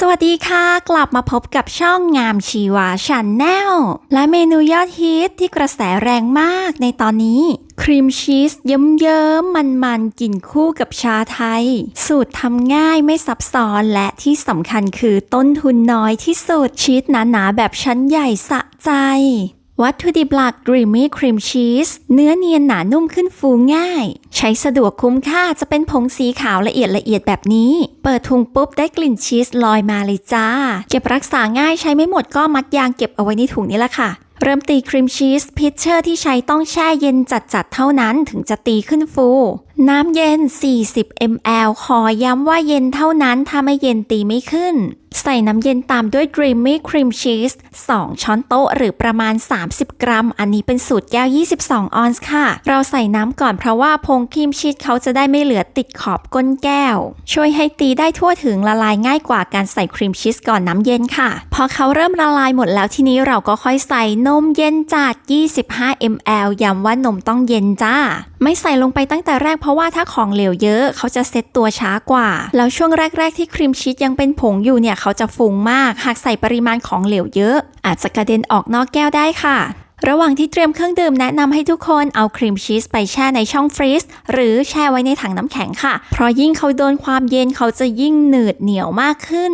สวัสดีค่ะ กลับมาพบกับช่องงามชีวาชันแนลและเมนูยอดฮิตที่กระแสแรงมากในตอนนี้ ครีมชีสเยิ้มๆมันๆ กินคู่กับชาไทย สูตรทำง่ายไม่ซับซ้อนและที่สำคัญคือต้นทุนน้อยที่สุดชีสหนาๆแบบชั้นใหญ่สะใจ วัตถุดิบหลักดรีมี่ครีมชีสเนื้อเนียนหนานุ่มขึ้นฟูง่าย ใช้สะดวกคุ้มค่าจะเป็นผงสีขาวละเอียดละเอียดแบบนี้ เปิดถุงปุ๊บได้กลิ่นชีสลอยมาเลยจ้า เก็บรักษาง่ายใช้ไม่หมดก็มัดยางเก็บเอาไว้ในถุงนี้ละค่ะเริ่มตีครีมชีสพิชเชอร์ที่ใช้ต้องแช่เย็นจัดๆเท่านั้นถึงจะตีขึ้นฟู น้ำเย็น 40 ml ขอย้ำว่าเย็นเท่านั้น ถ้าไม่เย็นตีไม่ขึ้น ใส่น้ำเย็นตามด้วย Dreamy Cream Cheese 2 ช้อนโต๊ะหรือประมาณ 30 กรัม อันนี้เป็นสูตรแก้ว 22 ออนซ์ค่ะ เราใส่น้ำก่อนเพราะว่าพงครีมชีสเขาจะได้ไม่เหลือติดขอบก้นแก้ว ช่วยให้ตีได้ทั่วถึงละลายง่ายกว่าการใส่ครีมชีสก่อนน้ำเย็นค่ะ พอเขาเริ่มละลายหมดแล้วทีนี้เราก็ค่อยใส่นมเย็นจัด 25 ml ย้ำว่านมต้องเย็นจ้า ไม่ใส่ลงไปตั้งแต่แรกเพราะว่าถ้าของเหลวเยอะเขาจะเซ็ตตัวช้ากว่า แล้วช่วงแรก ๆ ที่ครีมชีสยังเป็นผงอยู่เนี่ยเขาจะฟุ้งมาก หากใส่ปริมาณของเหลวเยอะ อาจจะกระเด็นออกนอกแก้วได้ค่ะระหว่างที่เตรียมเครื่องดื่มแนะนำให้ทุกคนเอาครีมชีสไปแช่ในช่องฟรีซหรือแช่ไว้ในถังน้ำแข็งค่ะ เพราะยิ่งเขาโดนความเย็นเขาจะยิ่งหนืดเหนียวมากขึ้น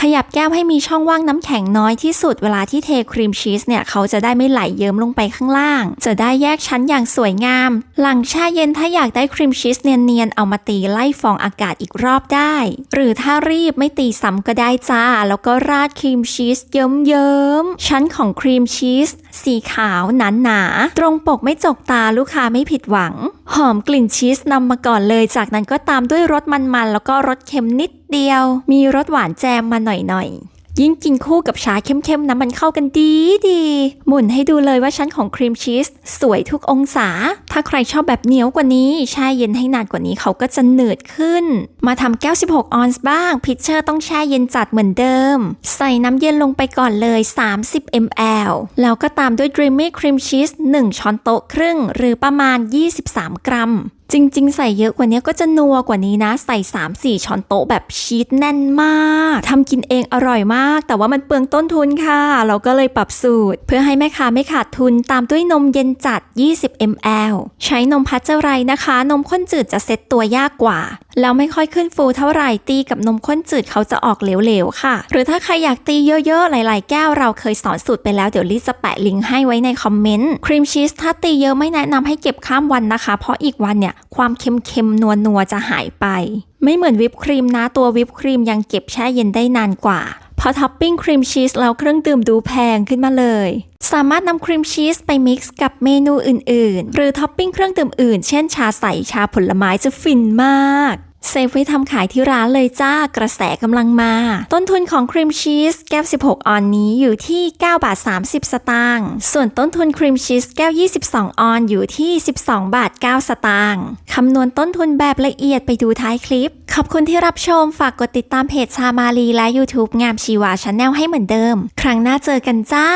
ขยับแก้วให้มีช่องว่างน้ำแข็งน้อยที่สุดเวลาที่เทครีมชีสเนี่ย เขาจะได้ไม่ไหลเยิ้มลงไปข้างล่าง จะได้แยกชั้นอย่างสวยงาม หลังแช่เย็นถ้าอยากได้ครีมชีสเนียนๆ เอามาตีไล่ฟองอากาศอีกรอบได้ หรือถ้ารีบไม่ตีซ้ำก็ได้จ้า แล้วก็ราดครีมชีสเยิ้มๆ ชั้นของครีมชีสสีขาวหนาๆตรงปกไม่จกตาลูกค้าไม่ผิดหวัง หอมกลิ่นชีสนำมาก่อนเลย จากนั้นก็ตามด้วยรสมันๆ แล้วก็รสเค็มนิดเดียว มีรสหวานแจมมาหน่อยๆยิ่งกินคู่กับชาเข้มๆนะมันเข้ากันดีดี หมุนให้ดูเลยว่าชั้นของครีมชีสสวยทุกองศา ถ้าใครชอบแบบเหนียวกว่านี้แช่เย็นให้นานกว่านี้เขาก็จะหนืดขึ้น มาทำแก้ว 16 ออนซ์บ้าง พิชเชอร์ต้องแช่เย็นจัดเหมือนเดิม ใส่น้ำเย็นลงไปก่อนเลย 30 ml แล้วก็ตามด้วย Dreamy Cream Cheese 1 ช้อนโต๊ะครึ่ง หรือประมาณ 23 กรัม จริง ๆ ใส่เยอะกว่านี้ก็จะนัวกว่านี้นะ ใส่ 3-4 ช้อนโต๊ะแบบชีสแน่นมากทำกินเองอร่อยมาก แต่ว่ามันเปลืองต้นทุนค่ะ เราก็เลยปรับสูตร เพื่อให้แม่ค้าไม่ขาดทุนตามด้วยนมเย็นจัด 20 ml ใช้นมพัชเจอร์ไรนะคะ นมข้นจืดจะเซ็ตตัวยากกว่าแล้วไม่ค่อยขึ้นฟูเท่าไหร่ตีกับนมข้นจืดเขาจะออกเหลวๆค่ะ หรือถ้าใครอยากตีเยอะๆ หลายๆ แก้วเราเคยสอนสูตรไปแล้วเดี๋ยวลิซจะแปะลิงก์ให้ไว้ในคอมเมนต์ครีมชีสถ้าตีเยอะไม่แนะนำให้เก็บข้ามวันนะคะ เพราะอีกวันเนี่ยความเค็มๆ นัวๆ จะหายไป ไม่เหมือนวิปครีมนะ ตัววิปครีมยังเก็บแช่เย็นได้นานกว่า พอท็อปปิ้งครีมชีสแล้วเครื่องดื่มดูแพงขึ้นมาเลย สามารถนำครีมชีสไปมิกซ์กับเมนูอื่นๆ หรือท็อปปิ้งเครื่องดื่มอื่น เช่นชาใส ชาผลไม้จะฟินมาก เซฟไว้ทำขายที่ร้านเลยจ้ากระแสกำลังมา ต้นทุนของครีมชีสแก้ว 16 ออนนี้อยู่ที่ 9 บาท 30 สตางค์ส่วนต้นทุนครีมชีสแก้ว 22 ออนอยู่ที่ 12 บาท 9 สตางค์คำนวณต้นทุนแบบละเอียดไปดูท้ายคลิป ขอบคุณที่รับชมฝากกดติดตามเพจชามาลีและ YouTube งามชีวาชาแนลให้เหมือนเดิม ครั้งหน้าเจอกันจ้า